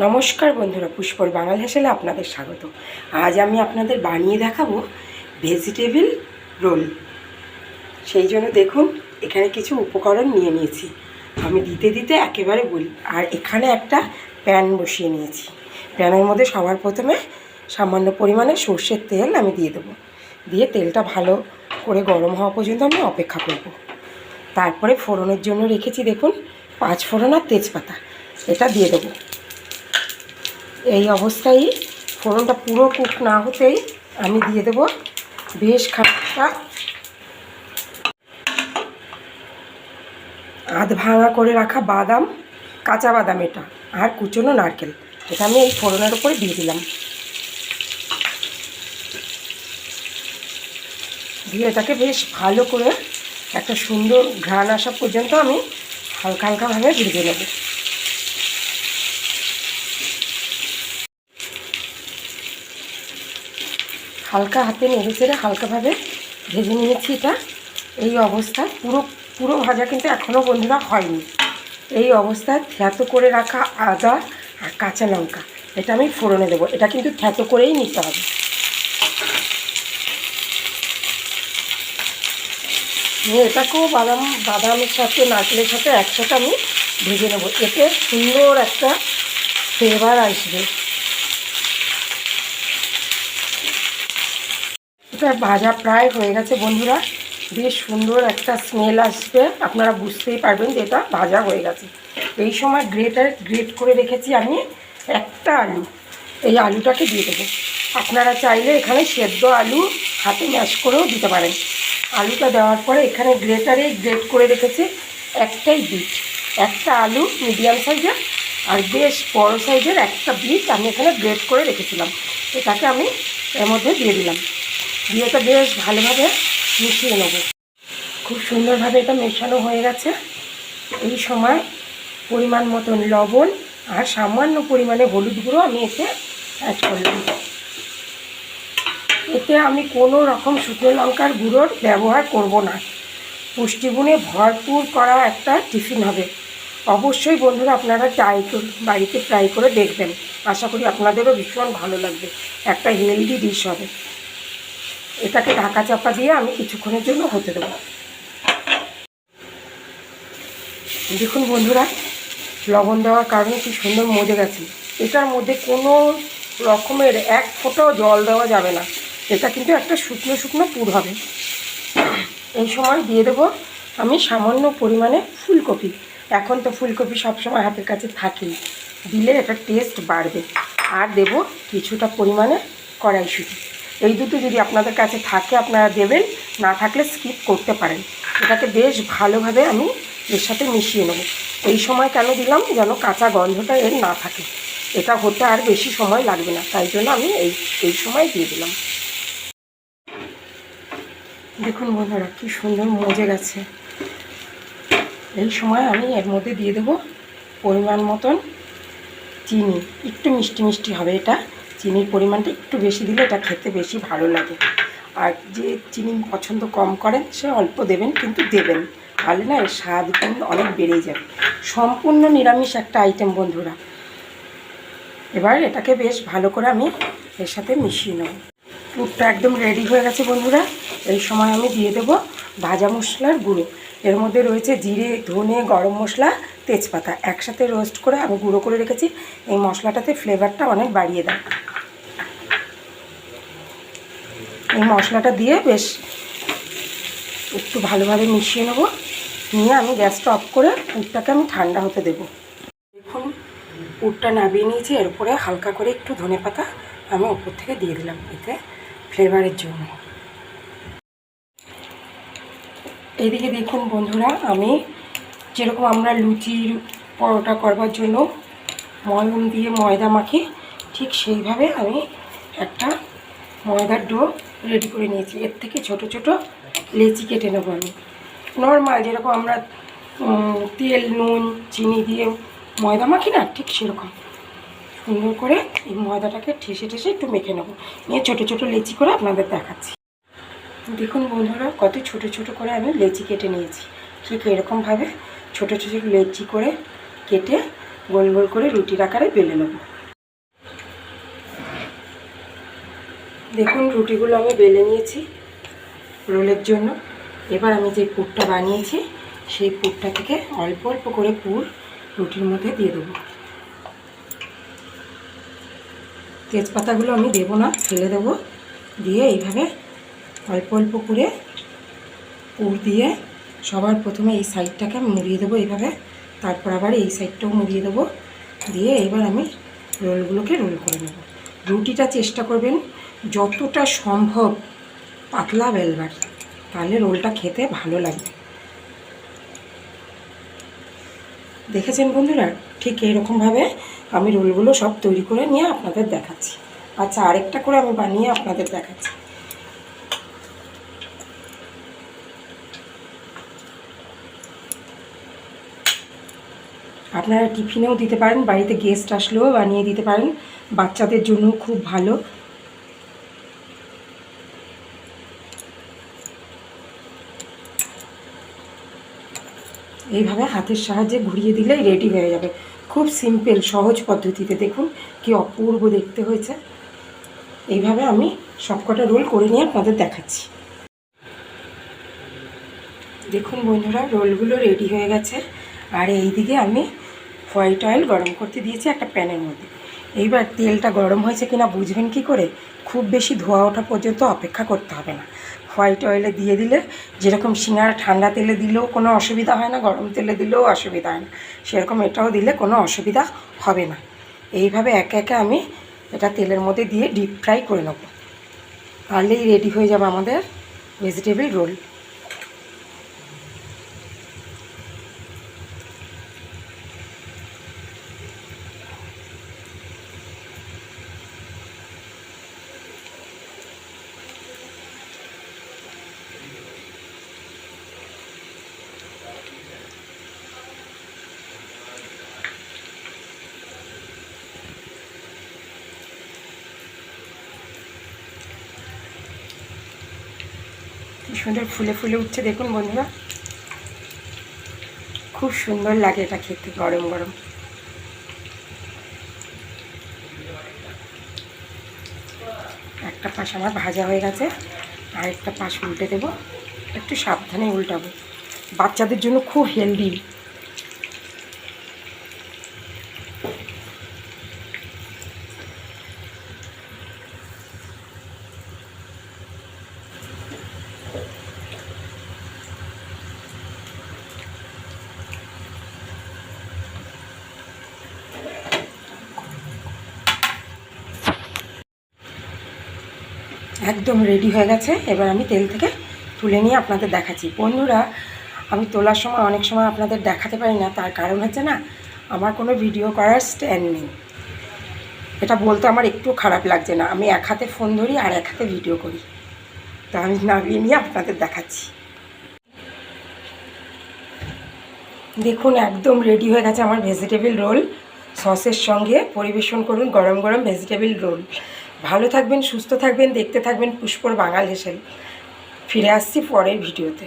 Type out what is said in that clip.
নমস্কার বন্ধুরা পুষ্পর বাঙাল হেসেলে আপনাদের স্বাগত। আজ আমি আপনাদের বানিয়ে দেখাবো ভেজিটেবিল রোল সেই জন্য দেখুন, এখানে কিছু উপকরণ নিয়ে নিয়েছি। আমি দিতে দিতে একেবারে বলি আর এখানে একটা প্যান বসিয়ে নিয়েছি। প্যানের মধ্যে সবার প্রথমে সামান্য পরিমাণে সর্ষের তেল আমি দিয়ে দেবো। দিয়ে তেলটা ভালো করে গরম হওয়া পর্যন্ত আমি অপেক্ষা করব। তারপরে ফোড়নের জন্য রেখেছি দেখুন, পাঁচ ফোড়ন আর তেজপাতা। এটা দিয়ে দেবো। এই অবস্থায় ফোড়নটা পুরো কুক না হতেই আমি দিয়ে দেব বেশ খানিকটা আধ ভাঙা করে রাখা বাদাম, কাঁচা বাদাম এটা, আর কুচনো নারকেল। এটা আমি এই ফোড়নের উপরে দিয়ে দিলাম। দিয়ে এটাকে বেশ ভালো করে একটা সুন্দর ঘ্রাণ আসা পর্যন্ত আমি হালকা হালকাভাবে ভেজে নেব। হালকা হাতে নেড়ে চেড়ে হালকাভাবে ভেজে নিয়েছি এটা। এই অবস্থায় পুরো পুরো ভাজা কিন্তু এখনও বন্ধুরা হয়নি। এই অবস্থায় থ্যাতো করে রাখা আদা আর কাঁচা লঙ্কা, এটা আমি ফোড়নে দেবো। এটা কিন্তু থ্যাতো করেই নিতে হবে। এটাকেও বাদাম, বাদামের সাথে, নারকেলের সাথে একসাথে আমি ভেজে নেব। এতে সুন্দর একটা ফ্লেভার আসবে। এটা ভাজা প্রায় হয়ে গেছে বন্ধুরা। বেশ সুন্দর একটা স্মেল আসবে। আপনারা বুঝতেই পারবেন যে এটা ভাজা হয়ে গেছে। এই সময় গ্রেটার গ্রেট করে রেখেছি আমি একটা আলু। এই আলুটাকে দিয়ে দেবো। আপনারা চাইলে এখানে সেদ্ধ আলু হাতে ম্যাশ করেও দিতে পারেন। আলুটা দেওয়ার পরে এখানে গ্রেটারে গ্রেট করে রেখেছি একটাই বিট একটা আলু মিডিয়াম সাইজের আর বেশ বড় সাইজের একটা বিট আমি এখানে গ্রেট করে রেখেছিলাম। এটাকে আমি এর মধ্যে দিয়ে দিলাম। দিয়ে এটা বেশ ভালোভাবে মিশিয়ে নেব। খুব সুন্দরভাবে এটা মেশানো হয়ে গেছে। এই সময় পরিমাণ মতন লবণ আর সামান্য পরিমাণে হলুদ গুঁড়ো আমি এতে অ্যাড করলাম। এতে আমি কোনো রকম শুকনো লঙ্কার গুঁড়োর ব্যবহার করব না। পুষ্টিগুণে ভরপুর করা একটা টিফিন হবে। অবশ্যই বন্ধুরা আপনারা ট্রাই বাড়িতে ট্রাই করে দেখবেন। আশা করি আপনাদেরও ভীষণ ভালো লাগবে। একটা হেলদি ডিশ হবে। এটাকে ঢাকা চাপা দিয়ে আমি কিছুক্ষণের জন্য হতে দেবো। দেখুন বন্ধুরা, লবণ দেওয়ার কারণে কি সুন্দর মজে গেছে। এটার মধ্যে কোনো রকমের এক ফোঁটাও জল দেওয়া যাবে না। এটা কিন্তু একটা শুকনো শুকনো পুর হবে। এই সময় দিয়ে দেবো আমি সামান্য পরিমাণে ফুলকপি। এখন তো ফুলকপি সবসময় হাতের কাছে থাকেই দিলে এটা টেস্ট বাড়বে। আর দেব কিছুটা পরিমাণে কড়াইশুঁটি। এই দুটো যদি আপনাদের কাছে থাকে, আপনারা দেবেন, না থাকলে স্কিপ করতে পারেন। এটাকে বেশ ভালোভাবে আমি এর সাথে মিশিয়ে নেব। এই সময় কেন দিলাম? যেন কাঁচা গন্ধটা এর না থাকে। এটা হতে আর বেশি সময় লাগবে না। তাই জন্য আমি এই এই সময় দিয়ে দিলাম। দেখুন বন্ধুরা, কি সুন্দর মজে গেছে। এই সময় আমি এর মধ্যে দিয়ে দেবো পরিমাণ মতন চিনি। একটু মিষ্টি মিষ্টি হবে এটা। চিনির পরিমাণটা একটু বেশি দিলে এটা খেতে বেশি ভালো লাগে। আর যে চিনি পছন্দ কম করেন, সে অল্প দেবেন, কিন্তু দেবেন। তাহলে না এর স্বাদ অনেক বেড়ে যাবে। সম্পূর্ণ নিরামিষ একটা আইটেম বন্ধুরা। এবার এটাকে বেশ ভালো করে আমি এর সাথে মিশিয়ে নেব। পুরটা একদম রেডি হয়ে গেছে বন্ধুরা। এই সময় আমি দিয়ে দেবো ভাজা মশলার গুঁড়ো। এর মধ্যে রয়েছে জিরে, ধনে, গরম মশলা, তেজপাতা। একসাথে রোস্ট করে আমি গুঁড়ো করে রেখেছি। এই মশলাটাতে ফ্লেভারটা অনেক বাড়িয়ে দেয়। এই মশলাটা দিয়ে বেশ একটু ভালোভাবে মিশিয়ে নেব। নিয়ে আমি গ্যাসটা অফ করে পুরটাকে আমি ঠান্ডা হতে দেবো। দেখুন, পুরটা নামিয়ে নিয়েছি, এর উপরে হালকা করে একটু ধনে পাতা আমি উপর থেকে দিয়ে দিলাম এতে ফ্লেভারের জন্য। এদিকে দেখুন বন্ধুরা, আমি যেরকম আমরা লুচি পরোটা করবার জন্য ময়ম দিয়ে ময়দা মাখি, ঠিক সেইভাবে আমি একটা ময়দার ডো রেডি করে নিয়েছি। এর থেকে ছোট ছোট লেচি কেটে নেব আমি। নর্মাল যেরকম আমরা তেল, নুন, চিনি দিয়ে ময়দা মাখি না, ঠিক সেরকম। সুন্দর করে এই ময়দাটাকে ঠেসে ঠেসে একটু মেখে নেব। নিয়ে ছোটো ছোটো লেচি করে আপনাদের দেখাচ্ছি। দেখুন বন্ধুরা, কত ছোট ছোট করে আমি লেচি কেটে নিয়েছি। ঠিক এরকমভাবে ছোটো ছোটো লেচি করে কেটে গোল গোল করে রুটির আকারে বেলে নেব। দেখুন, রুটিগুলো আমি বেলে নিয়েছি রোলের জন্য। এবার আমি যে পুরটা বানিয়েছি, সেই পুরটা থেকে অল্প অল্প করে পুর রুটির মধ্যে দিয়ে দেবো। তেজপাতাগুলো আমি দেবো না, ফেলে দেবো। দিয়ে এইভাবে অল্প অল্প করে পুর দিয়ে সবার প্রথমে এই সাইডটাকে আমি মুড়িয়ে দেবো এইভাবে। তারপর আবার এই সাইডটাও মুড়িয়ে দেবো। দিয়ে এবার আমি রোলগুলোকে রোল করে নেব। রুটিটা চেষ্টা করবেন যতটা সম্ভব পাতলা বেলবার তাহলে রোলটা খেতে ভালো লাগবে দেখেছেন বন্ধুরা? ঠিক এইরকমভাবে আমি রোলগুলো সব তৈরি করে নিয়ে আপনাদের দেখাচ্ছি। আচ্ছা আরেকটা করে আমি বানিয়ে আপনাদের দেখাচ্ছি। আপনারা টিফিনেও দিতে পারেন, বাড়িতে গেস্ট আসলেও বানিয়ে দিতে পারেন। বাচ্চাদের জন্য খুব ভালো। এইভাবে হাতের সাহায্যে ঘুরিয়ে দিলেই রেডি হয়ে যাবে। খুব সিম্পল সহজ পদ্ধতিতে দেখুন কি অপূর্ব দেখতে হয়েছে। এইভাবে আমি সবকটা রোল করে নিয়ে আপনাদের দেখাচ্ছি। দেখুন বন্ধুরা রোলগুলো রেডি হয়ে গেছে। আর এই দিকে আমি হোয়াইট অয়েল গরম করতে দিয়েছি একটা প্যানের মধ্যে। এইবার তেলটা গরম হয়েছে কিনা বুঝবেন কি করে? খুব বেশি ধোয়া ওঠা পর্যন্ত অপেক্ষা করতে হবে না। হোয়াইট অয়েলে দিয়ে দিলে যেরকম সিঙ্গারা ঠান্ডা তেলে দিলেও কোনো অসুবিধা হয় না, গরম তেলে দিলেও অসুবিধা হয় না। সেরকম এটাও দিলে কোনো অসুবিধা হবে না। এইভাবে একে একে আমি এটা তেলের মধ্যে দিয়ে ডিপ ফ্রাই করে নেব। তাহলেই রেডি হয়ে যাবে আমাদের ভেজিটেবল রোল কি সুন্দর ফুলে ফুলে উঠছে দেখুন বন্ধুরা। খুব সুন্দর লাগে এটা খেতে, গরম গরম। একটা পাশ আমার ভাজা হয়ে গেছে আর একটা পাশ উল্টে দেবো, একটু সাবধানে উল্টাবো। বাচ্চাদের জন্য খুব হেলদি একদম রেডি হয়ে গেছে। এবার আমি তেল থেকে তুলে নিয়ে আপনাদের দেখাচ্ছি। বন্ধুরা, আমি তোলার সময় অনেক সময় আপনাদের দেখাতে পারি না, তার কারণ হচ্ছে না, আমার কোনো ভিডিও করার স্ট্যান্ড নেই। এটা বলতে আমার একটু খারাপ লাগছে না। আমি এক হাতে ফোন ধরি আর এক হাতে ভিডিও করি। তো আমি নামিয়ে নিয়ে আপনাদের দেখাচ্ছি। দেখুন, একদম রেডি হয়ে গেছে আমার ভেজিটেবল রোল সসের সঙ্গে পরিবেশন করুন, গরম গরম ভেজিটেবল রোল ভালো থাকবেন সুস্থ থাকবেন দেখতে থাকবেন পুষ্পর বাঙাল হেসেল। ফিরে আসছি পরের ভিডিওতে।